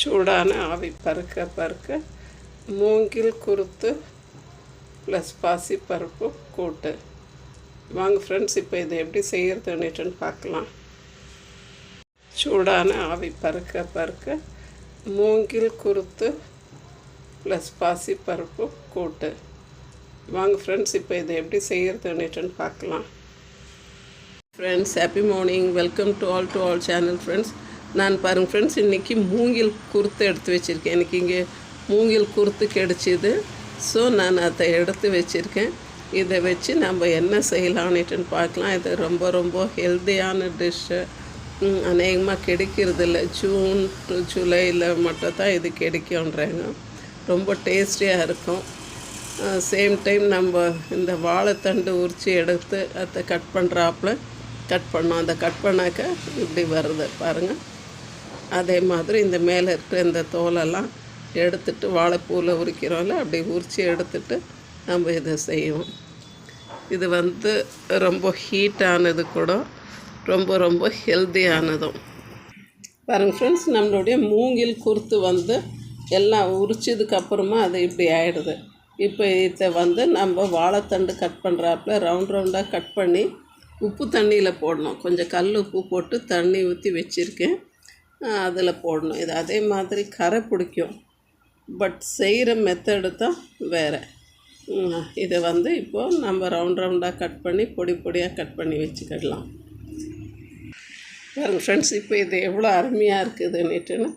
சூடான ஆவி பறக்க பறக்க மூங்கில் குருத்து ப்ளஸ் பாசி பருப்பு கூட்டு. வாங்க ஃப்ரெண்ட்ஸ் இப்போ இதை எப்படி செய்கிறதுன்னுட்டுன்னு பார்க்கலாம். சூடான ஆவி பறக்க பறக்க மூங்கில் குருத்து ப்ளஸ் பாசி பருப்பு கூட்டு. வாங்க ஃப்ரெண்ட்ஸ் இப்போ இதை எப்படி செய்கிறதுன்னுட்டுன்னு பார்க்கலாம். Friends happy morning welcome to all to all channel friends நான் பாருங்கள் ஃப்ரெண்ட்ஸ் இன்றைக்கி மூங்கில் குர்த்து எடுத்து வச்சுருக்கேன். எனக்கு இங்கே மூங்கில் குர்த்து கிடச்சிது. ஸோ நான் அதை எடுத்து வச்சுருக்கேன். இதை வச்சு நம்ம என்ன செய்யலான்னுட்டுன்னு பார்க்கலாம். இது ரொம்ப ரொம்ப ஹெல்த்தியான டிஷ்ஷு அநேகமாக கிடைக்கிறதில்ல. ஜூன் டு ஜூலையில் மட்டும் தான் இது கிடைக்கும்ன்றாங்க. ரொம்ப டேஸ்டியாக இருக்கும். சேம் டைம் நம்ம இந்த வாழைத்தண்டு உரித்து எடுத்து அதை கட் பண்ணுறாப்புல கட் பண்ணோம். அதை கட் பண்ணாக்க இப்படி வருது. பாருங்கள் அதே மாதிரி இந்த மேலே இருக்கிற இந்த தோலெல்லாம் எடுத்துட்டு வாழைப்பூவில் உரிக்கிறோம்ல அப்படி உரித்து எடுத்துட்டு நம்ம இதை செய்வோம். இது வந்து ரொம்ப ஹீட்டானது கூட ரொம்ப ரொம்ப ஹெல்த்தியானதும் பாருங்கள் ஃப்ரெண்ட்ஸ் நம்மளுடைய மூங்கில் குருத்து வந்து எல்லாம் உரிச்சதுக்கப்புறமா அது இப்படி ஆகிடுது இப்போ இதை வந்து நம்ம வாழைத்தண்டு கட் பண்ணுறாப்புல ரவுண்ட் ரவுண்டாக கட் பண்ணி உப்பு தண்ணியில் போடணும். கொஞ்சம் கல் உப்பு போட்டு தண்ணி ஊற்றி வச்சுருக்கேன். அதில் போடணும். இது அதே மாதிரி கரை பிடிக்கும். பட் செய்கிற மெத்தடு தான் வேறு. இதை வந்து இப்போது நம்ம ரவுண்ட் ரவுண்டாக கட் பண்ணி பொடி பொடியாக கட் பண்ணி வச்சுக்கிடலாம். பாருங்கள் ஃப்ரெண்ட்ஸ் இப்போ இது எவ்வளோ அருமையாக இருக்குதுன்னுட்டுன்னு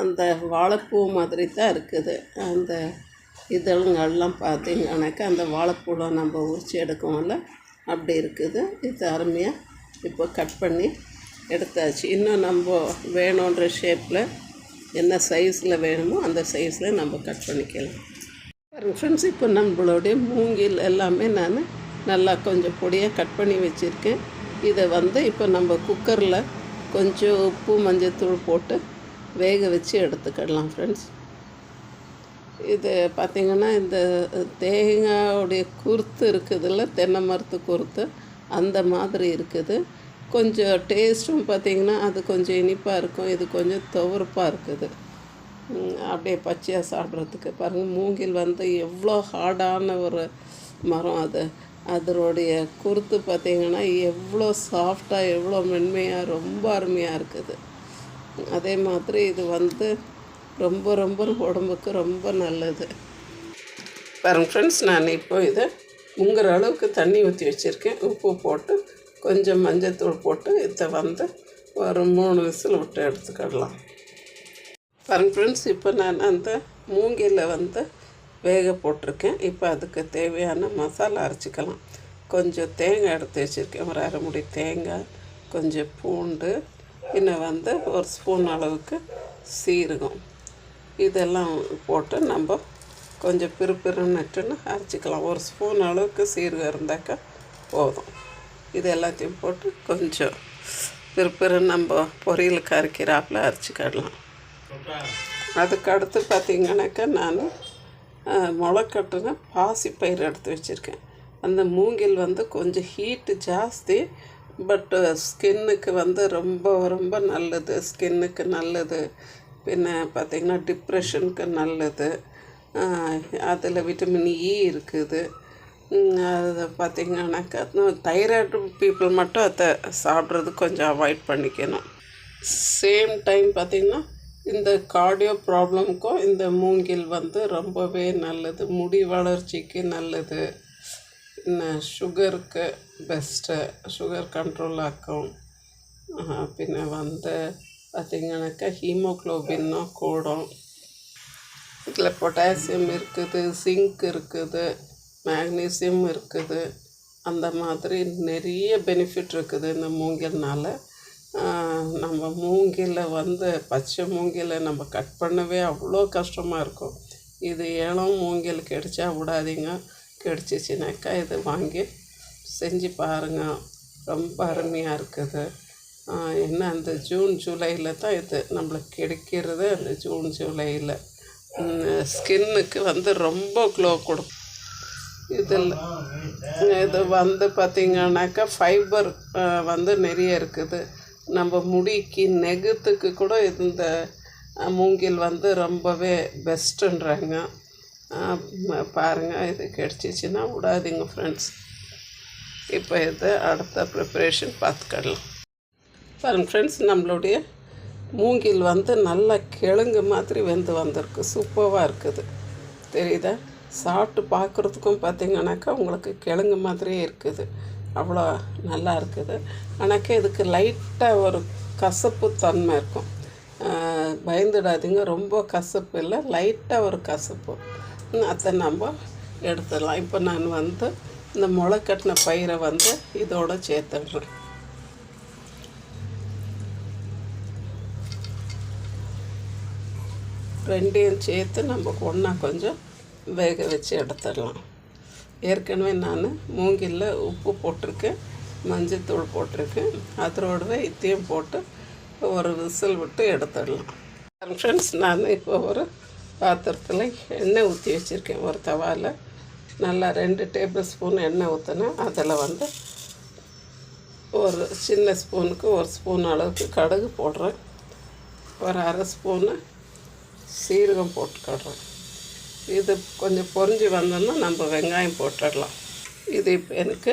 அந்த வாழைப்பூ மாதிரி தான் இருக்குது. அந்த இதழுங்கள்லாம் பார்த்தீங்கன்னாக்கா அந்த வாழைப்பூலாம் நம்ம உரிச்சு எடுக்கோம்ல அப்படி இருக்குது. இது அருமையாக இப்போ கட் பண்ணி எடுத்தாச்சு. இன்னும் நம்ம வேணுன்ற ஷேப்பில் என்ன சைஸில் வேணுமோ அந்த சைஸில் நம்ம கட் பண்ணிக்கலாம். ஃப்ரெண்ட்ஸ் இப்போ நம்மளுடைய மூங்கில் எல்லாமே நான் நல்லா கொஞ்சம் பொடியாக கட் பண்ணி வச்சுருக்கேன். இதை வந்து இப்போ நம்ம குக்கரில் கொஞ்சம் உப்பு மஞ்சத்தூள் போட்டு வேக வச்சு எடுத்துக்கிடலாம் ஃப்ரெண்ட்ஸ் இது பார்த்திங்கன்னா இந்த தேங்காவுடைய குருத்து இருக்குதுல்ல தென்னை மரத்து குருத்து அந்த மாதிரி இருக்குது. கொஞ்சம் டேஸ்ட்டும் பார்த்திங்கன்னா அது கொஞ்சம் இனிப்பாக இருக்கும் இது கொஞ்சம் துவர்ப்பாக இருக்குது. அப்படியே பச்சையாக சாப்பிட்றதுக்கு பாருங்கள் மூங்கில் வந்து எவ்வளோ ஹார்டான ஒரு மரம் அது. அதனுடைய குருத்து பார்த்திங்கன்னா எவ்வளோ சாஃப்டாக எவ்வளோ மென்மையாக ரொம்ப அருமையாக இருக்குது. அதே மாதிரி இது வந்து ரொம்ப ரொம்ப உடம்புக்கு ரொம்ப நல்லது. பாருங்கள் ஃப்ரெண்ட்ஸ் நான் இப்போ இதை முங்குற அளவுக்கு தண்ணி ஊற்றி வச்சுருக்கேன். உப்பு போட்டு கொஞ்சம் மஞ்சத்தூள் போட்டு இதை வந்து ஒரு மூணு விசில் விட்டு எடுத்துக்கிடலாம். பாருங்க ஃப்ரெண்ட்ஸ் இப்போ நான் அந்த மூங்கில் வந்து வேக போட்டிருக்கேன். இப்போ அதுக்கு தேவையான மசாலா அரைச்சிக்கலாம். கொஞ்சம் தேங்காய் எடுத்து வச்சுருக்கேன். ஒரு அரை முடி தேங்காய் கொஞ்சம் பூண்டு இன்னும் வந்து ஒரு ஸ்பூன் அளவுக்கு சீரகம். இதெல்லாம் போட்டு நம்ம கொஞ்சம் பிறுபிறுன்னுட்டுன்னு அரைச்சிக்கலாம். ஒரு ஸ்பூன் அளவுக்கு சீரகம் இருந்தாக்கா போதும். இது எல்லாத்தையும் போட்டு கொஞ்சம் பிறுபிறுன்னு நம்ம பொரியலுக்கு அரைக்கிறாப்பில் அரைச்சிக்கிடலாம் அதுக்கு அடுத்து பார்த்திங்கனாக்கா நான் முளைக்கட்டுன பாசிப்பயிர் எடுத்து வச்சுருக்கேன். அந்த மூங்கில் வந்து கொஞ்சம் ஹீட்டு ஜாஸ்தி பட்டு ஸ்கின்னுக்கு வந்து ரொம்ப ரொம்ப நல்லது. ஸ்கின்னுக்கு நல்லது. பின்ன பார்த்திங்கன்னா டிப்ரெஷனுக்கு நல்லது. அதில் விட்டமின் இ இருக்குது. அது பார்த்திங்கனாக்கா தைராய்டு பீப்புள் மட்டும் அதை சாப்பிட்றது கொஞ்சம் அவாய்ட் பண்ணிக்கணும். சேம் டைம் பார்த்திங்கன்னா இந்த கார்டியோ ப்ராப்ளமுக்கும் இந்த மூங்கில் வந்து ரொம்பவே நல்லது. முடி வளர்ச்சிக்கு நல்லது. இன்னும் சுகருக்கு பெஸ்ட்டு சுகர் கண்ட்ரோல் ஆக்கும். பின்ன வந்து பார்த்திங்கனாக்கா ஹீமோக்ளோபின்னும் கூடும். இதில் பொட்டாசியம் இருக்குது சிங்க் இருக்குது. மேக்னீசியம் இருக்குது. அந்த மாதிரி நிறைய பெனிஃபிட் இருக்குது இந்த மூங்கில்னால். நம்ம மூங்கில் வந்து பச்சை மூங்கில் நம்ம கட் பண்ணவே அவ்வளோ கஷ்டமாக இருக்கும். இது ஏலம் மூங்கில் கிடைச்சா விடாதீங்க. கிடச்சிச்சினாக்கா இது வாங்கி செஞ்சு பாருங்கள் ரொம்ப அருமையாக இருக்குது. என்ன அந்த ஜூன் ஜூலையில் தான் இது நம்மளுக்கு கிடைக்கிறது. அந்த ஜூன் ஜூலையில் ஸ்கின்னுக்கு வந்து ரொம்ப க்ளோ கொடுக்கும். இதில் இது வந்து பார்த்திங்கனாக்கா ஃபைபர் வந்து நிறைய இருக்குது. நம்ம முடிக்கு நெகத்துக்கு கூட இந்த மூங்கில் வந்து ரொம்பவே பெஸ்ட்டுன்றாங்க பாருங்கள் இது கிடச்சிச்சின்னா விடாதீங்க ஃப்ரெண்ட்ஸ் இப்போ இது அடுத்த ப்ரிப்பரேஷன் பார்த்துக்கலாம். பாருங்கள் ஃப்ரெண்ட்ஸ் நம்மளுடைய மூங்கில் வந்து நல்லா கிழங்கு மாதிரி வெந்து வந்திருக்கு. சூப்பராக இருக்குது. தெரியுதா? சாப்பிட்டு பார்க்குறதுக்கும் பார்த்திங்கனாக்கா உங்களுக்கு கிழங்கு மாதிரியே இருக்குது. அவ்வளோ நல்லா இருக்குது. ஆனாக்கா இதுக்கு லைட்டாக ஒரு கசப்பு தன்மை இருக்கும். பயந்துடாதீங்க. ரொம்ப கசப்பு இல்லை லைட்டாக ஒரு கசப்பு. அதை நம்ம எடுத்துடலாம். இப்போ நான் வந்து இந்த முளை கட்டின பயிரை வந்து இதோடு சேர்த்துடுறேன். ரெண்டையும் சேர்த்து நம்ம ஒன்றா கொஞ்சம் வேக வச்சு எடுத்துடலாம். ஏற்கனவே நான் மூங்கிலில் உப்பு போட்டிருக்கேன் மஞ்சத்தூள் போட்டிருக்கேன். அதோடவே இத்தையும் போட்டு ஒரு விசில் விட்டு எடுத்துடலாம். ஃப்ரெண்ட்ஸ் நான் இப்போ ஒரு பாத்திரத்தில் எண்ணெய் ஊற்றி வச்சுருக்கேன். ஒரு தவாவில் நல்லா ரெண்டு டேபிள் ஸ்பூன் எண்ணெய் ஊற்றினேன் அதில் வந்து ஒரு சின்ன ஸ்பூனுக்கு ஒரு ஸ்பூன் அளவுக்கு கடுகு போடுறேன். ஒரு அரை ஸ்பூனு சீரகம் போட்டுக்கிடுறேன் இது கொஞ்சம் பொறிஞ்சு வந்தோன்னா நம்ம வெங்காயம் போட்டுடலாம். இது இப்போ எனக்கு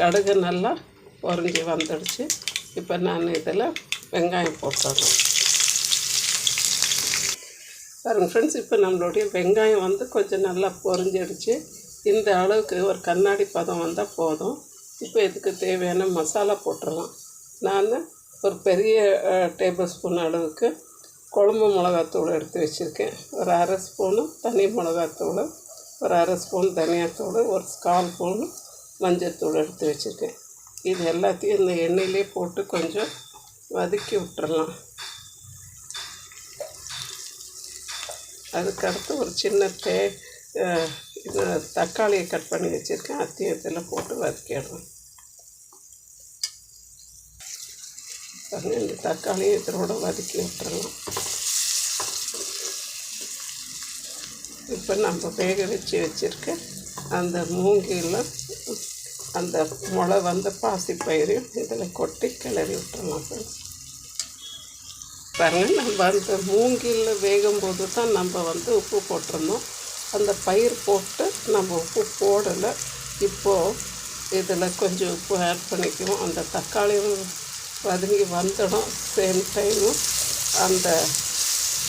கடுகு நல்லா பொறிஞ்சு வந்துடுச்சு. இப்போ நான் இதில் வெங்காயம் போட்டுடுறேன் பாருங்கள் ஃப்ரெண்ட்ஸ் இப்போ நம்மளுடைய வெங்காயம் வந்து கொஞ்சம் நல்லா பொறிஞ்சிடுச்சு. இந்த அளவுக்கு ஒரு கண்ணாடி பதம் வந்தால் போதும். இப்போ இதுக்கு தேவையான மசாலா போட்டுடலாம். நான் ஒரு பெரிய டேபிள் ஸ்பூன் அளவுக்கு குழம்பு மிளகாத்தூள் எடுத்து வச்சுருக்கேன். ஒரு அரை ஸ்பூனு தனி மிளகாத்தூள் ஒரு அரை ஸ்பூன் தனியாத்தூள் ஒரு கால் ஸ்பூனு மஞ்சத்தூள் எடுத்து வச்சுருக்கேன். இது எல்லாத்தையும் இந்த எண்ணெயிலே போட்டு கொஞ்சம் வதக்கி விட்டுறலாம். அதுக்கடுத்து ஒரு சின்ன தே இது தக்காளியை கட் பண்ணி வச்சுருக்கேன். அத்தியத்தில் போட்டு வதக்கிடுறேன் பாருங்க இந்த தக்காளியை இதோட வதக்கி விட்டுறலாம். இப்போ நம்ம வேக வச்சு வச்சுருக்க அந்த மூங்கில் அந்த முளை வந்த பாசிப்பயிரையும் இதில் கொட்டி கிளறி விட்டுறலாம் ஃப்ரெண்ட்ஸ் பாருங்க நம்ம அந்த மூங்கில் வேகும்போது தான் நம்ம வந்து உப்பு போட்டிருந்தோம். அந்த பயிர் போட்டு நம்ம உப்பு போடலை. இப்போது இதில் கொஞ்சம் உப்பு ஆட் பண்ணிக்குவோம். அந்த தக்காளியும் வதங்கி வந்துடும் சேம் டைமு அந்த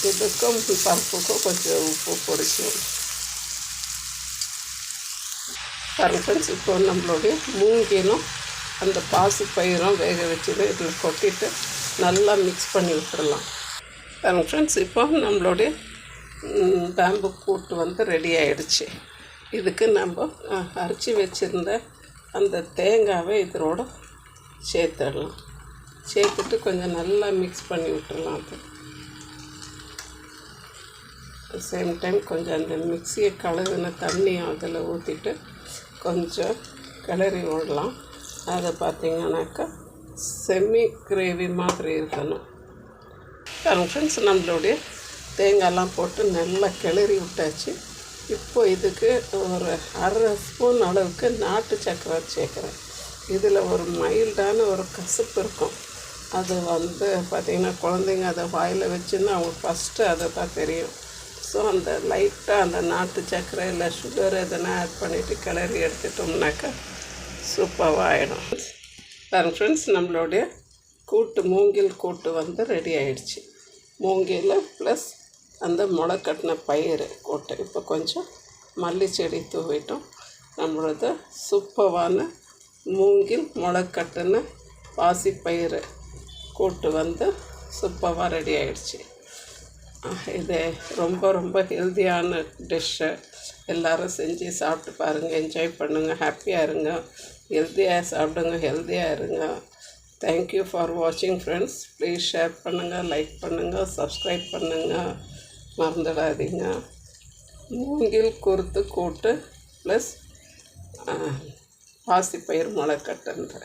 இதுக்கும் பருப்புக்கும் கொஞ்சம் உப்பு பிடிக்கும் பாருங்க ஃப்ரெண்ட்ஸ் இப்போ நம்மளுடைய மூங்கிலும் அந்த பாசி பயிரும் வேக வச்சது இதில் கொட்டிட்டு நல்லா மிக்ஸ் பண்ணி விட்டுடலாம். பாருங்க ஃப்ரெண்ட்ஸ் இப்போ நம்மளுடைய பேம்பு கூட்டு வந்து ரெடி ஆகிடுச்சு இதுக்கு நம்ம அரைச்சி வச்சுருந்த அந்த தேங்காவை இதோட சேர்த்துடலாம். சேர்த்துட்டு கொஞ்சம் நல்லா மிக்ஸ் பண்ணி விட்டுடலாம் அது. சேம் டைம் கொஞ்சம் அந்த மிக்சியை கழுவின தண்ணியும் அதில் ஊற்றிட்டு கொஞ்சம் கிளறி விடலாம். அதை பார்த்திங்கனாக்கா செமி கிரேவி மாதிரி இருக்கணும். ஃப்ரெண்ட்ஸ் நம்மளுடைய தேங்காயெல்லாம் போட்டு நல்லா கிளறி விட்டாச்சு. இப்போ இதுக்கு ஒரு அரை ஸ்பூன் அளவுக்கு நாட்டு சக்கரை சேர்க்குறேன். இதில் ஒரு மைல்டான ஒரு கசப்பு இருக்கும். அது வந்து பார்த்திங்கன்னா குழந்தைங்க அதை வாயில் வச்சுன்னா அவங்களுக்கு ஃபஸ்ட்டு அதை தான் தெரியும். ஸோ அந்த லைட்டாக அந்த நாட்டு சக்கரை இல்லை சுகர் எதனா ஆட் பண்ணிவிட்டு கிளறி எடுத்துட்டோம்னாக்கா சூப்பராக ஆகிடும் பாருங்க ஃப்ரெண்ட்ஸ் நம்மளுடைய கூட்டு மூங்கில் கூட்டு வந்து ரெடி ஆகிடுச்சு மூங்கில் ப்ளஸ் அந்த முளை கட்டின பயிர் கூட்டு. இப்போ கொஞ்சம் மல்லி செடி தூவிட்டோம். நம்மளது சூப்பரான மூங்கில் முளை கட்டின பாசிப்பயிறு கூட்டு வந்து சூப்பராக ரெடி ஆகிடுச்சி இது ரொம்ப ரொம்ப ஹெல்த்தியான டிஷ்ஷு. எல்லோரும் செஞ்சு சாப்பிட்டு பாருங்கள் என்ஜாய் பண்ணுங்கள் ஹாப்பியாக இருங்க. ஹெல்த்தியாக சாப்பிடுங்க ஹெல்த்தியாக இருங்க. தேங்க்யூ ஃபார் வாட்சிங் ஃப்ரெண்ட்ஸ் ப்ளீஸ் ஷேர் பண்ணுங்கள் லைக் பண்ணுங்கள் சப்ஸ்கிரைப் பண்ணுங்கள் மறந்துடாதீங்க. மூங்கில் குறுத்து கூட்டு ப்ளஸ் பாசிப்பயிர் முளைக்கட்டுன்ற.